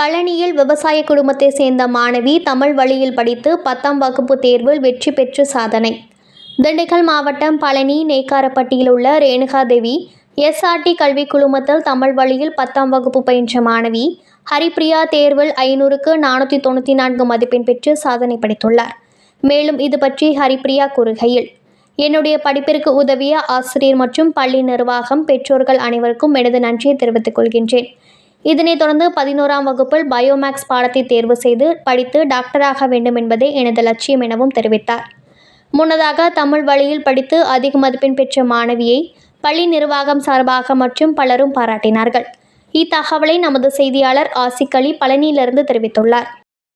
பழனியில் விவசாய குடும்பத்தை சேர்ந்த மாணவி தமிழ் வழியில் படித்து பத்தாம் வகுப்பு தேர்வில் வெற்றி பெற்று சாதனை. திண்டுக்கல் மாவட்டம் பழனி நேக்காரப்பட்டியில் உள்ள ரேணுகாதேவி எஸ்ஆர்டி கல்வி குழுமத்தில் தமிழ் வழியில் பத்தாம் வகுப்பு பயின்ற மாணவி ஹரிப்ரியா தேர்வில் ஐநூறுக்கு நானூற்றி தொண்ணூற்றி நான்கு மதிப்பெண் பெற்று சாதனை படைத்துள்ளார். மேலும் இது பற்றி ஹரிப்ரியா கூறுகையில் என்னுடைய படிப்பிற்கு உதவிய ஆசிரியர் மற்றும் பள்ளி நிர்வாகம் பெற்றோர்கள் அனைவருக்கும் எனது நன்றியை தெரிவித்துக் கொள்கின்றேன். இதனைத் தொடர்ந்து பதினோராம் வகுப்பில் பயோமேக்ஸ் பாடத்தை தேர்வு செய்து படித்து டாக்டராக வேண்டும் என்பதே எனது லட்சியம் எனவும் தெரிவித்தார். முன்னதாக தமிழ் வழியில் படித்து அதிக மதிப்பெண் பெற்ற மாணவியை பள்ளி நிர்வாகம் சார்பாக மற்றும் பலரும் பாராட்டினார்கள். இத்தகவலை நமது செய்தியாளர் ஆசிக்கலி பழனியிலிருந்து தெரிவித்துள்ளார்.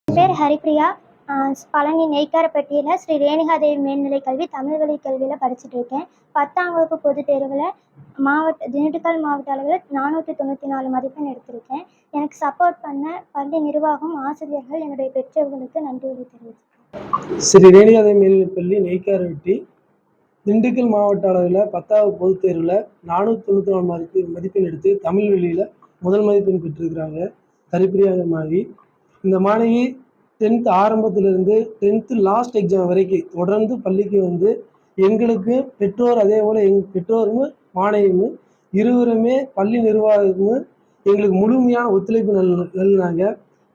பேர் ஹரிப்ரியா. பழனி நெய்க்காரப்பட்டியில் ஸ்ரீ ரேணுகாதேவி மேல்நிலை கல்வி தமிழ் வழி கல்வியில் படிச்சுட்டு இருக்கேன். பத்தாம் வகுப்பு பொதுத் தேர்வில் மாவட்ட திண்டுக்கல் மாவட்ட அளவில் நானூற்றி தொண்ணூற்றி நாலு மதிப்பெண் எடுத்திருக்கேன். எனக்கு சப்போர்ட் பண்ண பள்ளி நிர்வாகம் ஆசிரியர்கள் என்னுடைய பெற்றோர்களுக்கு நன்றியை தெரிவித்தேன் ஸ்ரீ ரேணுகாதேவி மேல்நிலைப்பள்ளி நெய்க்காரப்பட்டி திண்டுக்கல் மாவட்ட அளவில் பத்தாவது பொதுத் தேர்வில் நானூற்றி தொண்ணூற்றி நாலு மதிப்பு மதிப்பெண் எடுத்து தமிழ் வழியில் முதல் மதிப்பெண் பெற்றிருக்கிறாங்க. ஹரிப்பிரியாங்க மாணவி இந்த மாணவி டென்த் ஆரம்பத்திலிருந்து டென்த்து லாஸ்ட் எக்ஸாம் வரைக்கும் தொடர்ந்து பள்ளிக்கு வந்து எங்களுக்கு பெற்றோர் அதே போல் எங் பெற்றோரும் மாணவியும் இருவருமே பள்ளி நிர்வாகமும் எங்களுக்கு முழுமையான ஒத்துழைப்பு நல் நல்னாங்க.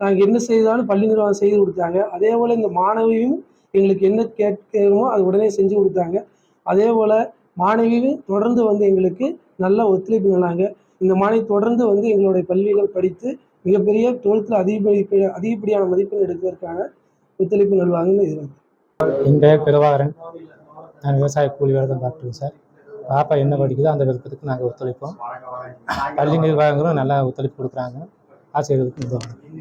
நாங்கள் என்ன செய்தாலும் பள்ளி நிர்வாகம் செய்து கொடுத்தாங்க. அதே போல் இந்த மாணவியும் எங்களுக்கு என்ன கேட்கணுமோ அது உடனே செஞ்சு கொடுத்தாங்க. அதே போல் மாணவியும் தொடர்ந்து வந்து எங்களுக்கு நல்ல ஒத்துழைப்பு நல்லாங்க இந்த மாணவி தொடர்ந்து வந்து எங்களுடைய பள்ளியில் படித்து மிகப்பெரிய டுவெல்த்தில் அதிகப்படி அதிகப்படியான மதிப்பெண் எடுப்பதற்கான ஒத்துழைப்பு நல்வாங்கன்னு எதிர்பார்க்கிறேன் என் பெயர் பிரபாகரன். நான் விவசாய கூலி வேலை தான் பார்த்துருக்கேன் சார். பாப்பா என்ன படிக்குதோ அந்த விருப்பத்துக்கு நாங்கள் ஒத்துழைப்போம். பள்ளி நிர்வாகங்களும் நல்லா ஒத்துழைப்பு கொடுக்குறாங்க. ஆசிரியர்களுக்கு